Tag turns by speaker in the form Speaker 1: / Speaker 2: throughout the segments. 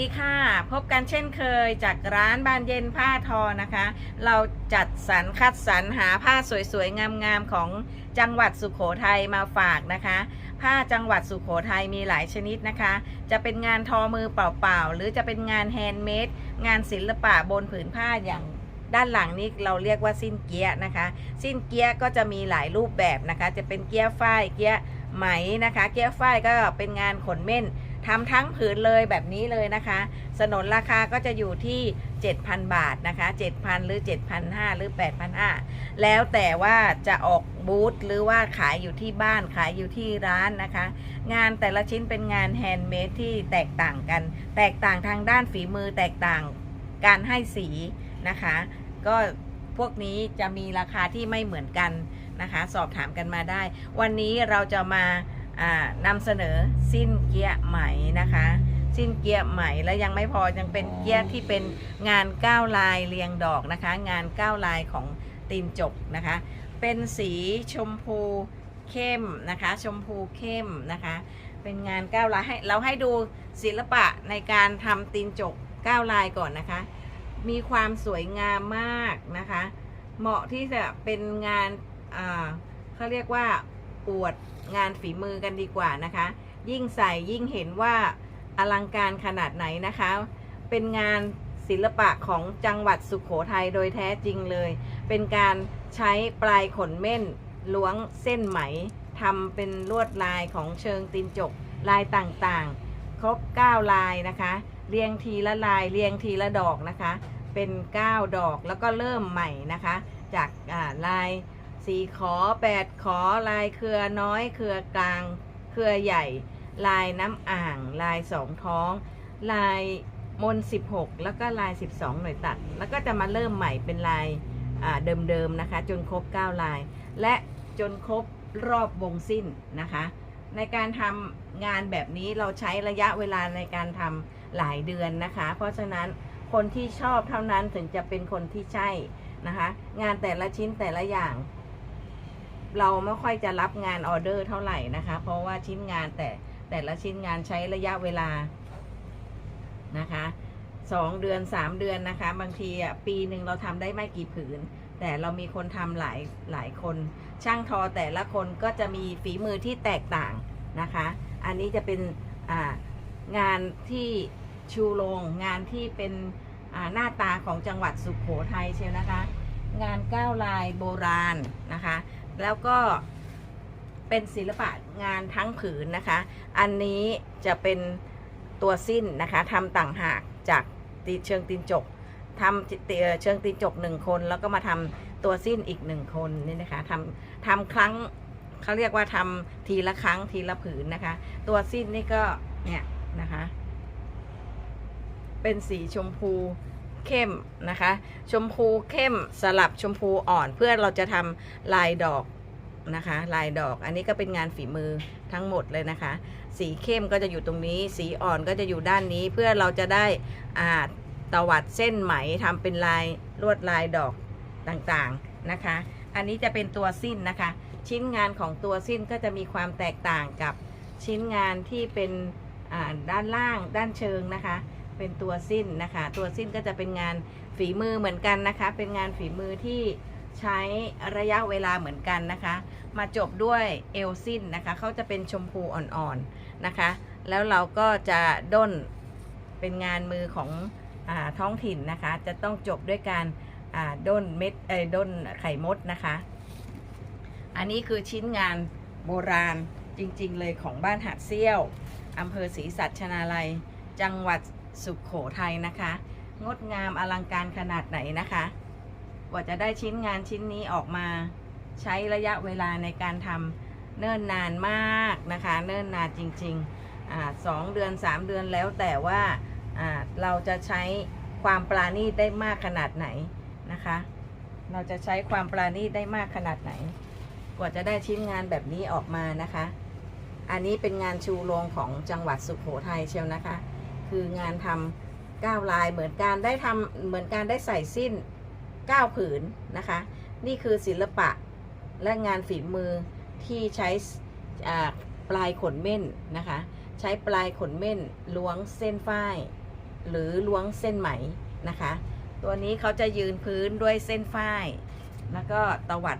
Speaker 1: สวัสดีค่ะ พบกันเช่นเคยจากร้านบานเย็นผ้าทอนะคะ เราจัดสรรคัดสรรหาผ้าสวยๆ งามๆ ของจังหวัดสุขโขทัยมาฝากนะคะ ผ้าจังหวัดสุขโขทัยมีหลายชนิดนะคะ จะเป็นงานทอมือเปล่าๆ หรือจะเป็นงานแฮนด์เมดงานศิลปะบนผืนผ้าอย่างด้านหลังนี้เราเรียกว่าสิ้นเกียนะคะ สิ้นเกียก็จะมีหลายรูปแบบนะคะ จะเป็นเกียฝ้ายเกียไหมนะคะ เกียฝ้ายก็เป็นงานขนเม่น ทำทั้งผืนเลยแบบนี้เลยนะคะ สนนราคาก็จะอยู่ที่ 7,000 บาทนะคะ 7,000 หรือ 7,500 หรือ 8,500 แล้วแต่ว่าจะออกบูธหรือว่าขายอยู่ที่บ้านขายอยู่ที่ร้านนะคะ งานแต่ละชิ้นเป็นงานแฮนด์เมดที่แตกต่างกัน แตกต่างทางด้านฝีมือแตกต่างการให้สีนะคะ ก็พวกนี้จะมีราคาที่ไม่เหมือนกันนะคะ สอบถามกันมาได้ วันนี้เราจะมาอ่า นำเสนอสิ้นเกียร์ไหมนะคะ สิ้นเกียร์ไหมแล้วยังไม่พอยังเป็นเกียร์ที่เป็นงานก้าวลายเรียงดอกนะคะ งานก้าวลายของตีนจกนะคะ เป็นสีชมพูเข้มนะคะ ชมพูเข้มนะคะ เป็นงานก้าวลายให้เราให้ดูศิลปะในการทำตีนจกก้าวลายก่อนนะคะ มีความสวยงามมากนะคะ เหมาะที่จะเป็นงานเขาเรียกว่า อวดงานฝีมือกันดีกว่านะคะ ยิ่งใส่ยิ่งเห็นว่าอลังการขนาดไหนนะคะ เป็นงานศิลปะของจังหวัดสุขโขทัยโดยแท้จริงเลย เป็นการใช้ปลายขนเม่นล้วงเส้นไหมทำเป็นลวดลายของเชิงตีนจกลายต่างๆ ครบ 9 ลายนะคะ เรียงทีละลายเรียงทีละดอกนะคะ เป็น 9 ดอกแล้วก็เริ่มใหม่นะคะ จากาลาย สีขอ8ขอลายเครือน้อยเครือกลาง เครือใหญ่ ลายน้ำอ่าง ลายสองท้อง ลายมน16แล้วก็ลาย12หน่วยตัด แล้วก็จะมาเริ่มใหม่เป็นลายเดิมๆนะคะ จนครบ9ลาย และจนครบรอบวงสิ้นนะคะ ในการทำงานแบบนี้เราใช้ระยะเวลาในการทำหลายเดือนนะคะ เพราะฉะนั้นคนที่ชอบเท่านั้นถึงจะเป็นคนที่ใช่นะคะ งานแต่ละชิ้นแต่ละอย่าง เราไม่ค่อยจะรับงานออเดอร์เท่าไหร่นะคะ เพราะว่าชิ้นงานแต่แต่ละชิ้นงานใช้ระยะเวลานะคะสองเดือนสามเดือนนะคะ บางทีอะปีหนึ่งเราทำได้ไม่กี่ผืน แต่เรามีคนทำหลายหลายคน ช่างทอแต่ละคนก็จะมีฝีมือที่แตกต่างนะคะ อันนี้จะเป็นงานที่ชูโรงงานที่เป็นหน้าตาของจังหวัดสุขโขทัยเชียวนะคะ งานก้าวลายโบราณนะคะ แล้วก็เป็นศิลปะงานทั้งผืนนะคะ อันนี้จะเป็นตัวสิ้นนะคะทำต่างหากจากตีเชิงตีนจกทำเอ่อเชิงตีนจกหนึ่งคน แล้วก็มาทำตัวสิ้นอีกหนึ่งคนนี่นะคะทำทำครั้งเขาเรียกว่าทำทีละครั้งทีละผืนนะคะ ตัวสิ้นนี่ก็เนี่ยนะคะ เป็นสีชมพู เข้มนะคะ ชมพูเข้มสลับชมพูอ่อนเพื่อเราจะทำลายดอกนะคะ ลายดอกอันนี้ก็เป็นงานฝีมือทั้งหมดเลยนะคะ สีเข้มก็จะอยู่ตรงนี้ สีอ่อนก็จะอยู่ด้านนี้เพื่อเราจะได้อ่าตวัดเส้นไหมทำเป็นลายลวดลายดอกต่างๆนะคะ อันนี้จะเป็นตัวสิ้นนะคะ ชิ้นงานของตัวสิ้นก็จะมีความแตกต่างกับชิ้นงานที่เป็นอ่าด้านล่างด้านเชิงนะคะ เป็นตัวสิ้นนะคะ ตัวสิ้นก็จะเป็นงานฝีมือเหมือนกันนะคะ เป็นงานฝีมือที่ใช้ระยะเวลาเหมือนกันนะคะ มาจบด้วยเอลสิ้นนะคะเขาจะเป็นชมพูอ่อนๆนะคะ แล้วเราก็จะด้นเป็นงานมือของอท้องถิ่นนะคะ จะต้องจบด้วยการด้นเม็ดเอ้ด้นไข่มดนะคะ อันนี้คือชิ้นงานโบราณจริงๆเลยของบ้านหาดเซี่ยวอำเภอศรีสัชนาลัย จังหวัด สุขโขทัยนะคะ งดงามอลังการขนาดไหนนะคะ กว่าจะได้ชิ้นงานชิ้นนี้ออกมา ใช้ระยะเวลาในการทำเนิ่นนานมากนะคะ เนิ่นนานจริงๆอสองเดือนสามเดือนแล้วแต่ว่าอ่าเราจะใช้ความปราณีตได้มากขนาดไหนนะคะ เราจะใช้ความปราณีตได้มากขนาดไหน กว่าจะได้ชิ้นงานแบบนี้ออกมานะคะ อันนี้เป็นงานชูโรงของจังหวัดสุขโขทัยเชียวนะคะ คืองานทำเก้าลายเหมือนการได้ทำเหมือนการได้ใส่สิ้นก้าผืนนะคะ นี่คือศิลปะและงานฝีมือที่ใช้ปลายขนเม่นนะคะ ใช้ปลายขนเม่นล้วงเส้นฝ้าย หรือล้วงเส้นไหมนะคะ ตัวนี้เขาจะยืนพื้นด้วยเส้นฝ้าย แล้วก็ตวัด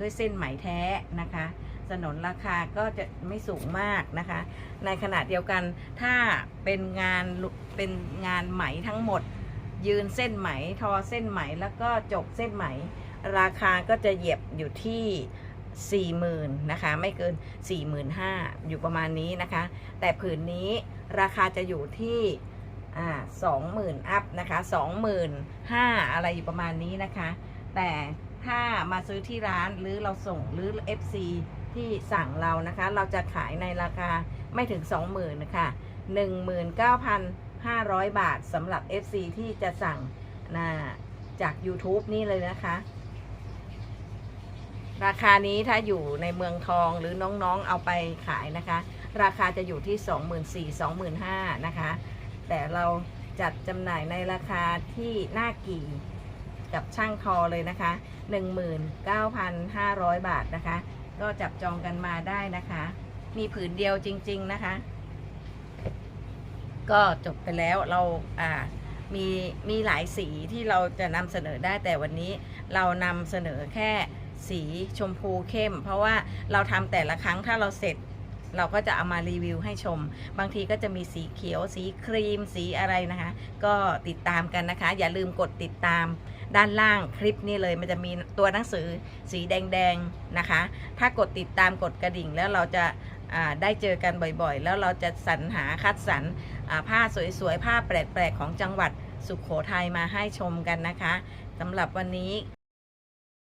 Speaker 1: ด้วยเส้นไหมแท้นะคะ สนนราคาก็จะไม่สูงมากนะคะ ในขณะเดียวกันถ้าเป็นงานเป็นงานไหมทั้งหมด ยืนเส้นไหมทอเส้นไหมแล้วก็จบเส้นไหม ราคาก็จะเหยียบอยู่ที่ 40,000นะคะไม่เกิน 45,000อยู่ประมาณนี้นะคะ แต่ผืนนี้ราคาจะอยู่ที่อ่า20,000อัพนะคะ25,000อะไรอยู่ประมาณนี้นะคะ แต่ ถ้ามาซื้อที่ร้านหรือเราส่งหรือ FC ที่สั่งเรานะคะ เราจะขายในราคาไม่ถึง 20,000นะคะ19,500 บาทสำหรับ FC ที่จะสั่งนะจาก YouTube นี่เลยนะคะ ราคานี้ถ้าอยู่ในเมืองทองหรือน้องๆเอาไปขายนะคะ ราคาจะอยู่ที่ 24,000 25,000นะคะ แต่เราจัดจำหน่ายในราคาที่หน้ากี่ กับช่างทอเลยนะคะ 19,500 บาทนะคะ ก็จับจองกันมาได้นะคะ มีผืนเดียวจริง ๆนะคะ ก็จบไปแล้วเราอ่ามีมีหลายสีที่เราจะนำเสนอได้แต่วันนี้เรานำเสนอแค่สีชมพูเข้ม เพราะว่าเราทำแต่ละครั้งถ้าเราเสร็จเราก็จะเอามารีวิวให้ชม บางทีก็จะมีสีเขียว สีครีม สีอะไรนะคะ ก็ติดตามกันนะคะ อย่าลืมกดติดตาม ด้านล่างคลิปนี้เลยมันจะมีตัวหนังสือสีแดงๆนะคะ ถ้ากดติดตามกดกระดิ่งแล้วเราจะได้เจอกันบ่อยๆ แล้วเราจะสรรหาคัดสรรผ้าสวยๆ ผ้าแปลกๆ ของจังหวัดสุขโขทัยมาให้ชมกันนะคะสำหรับวันนี้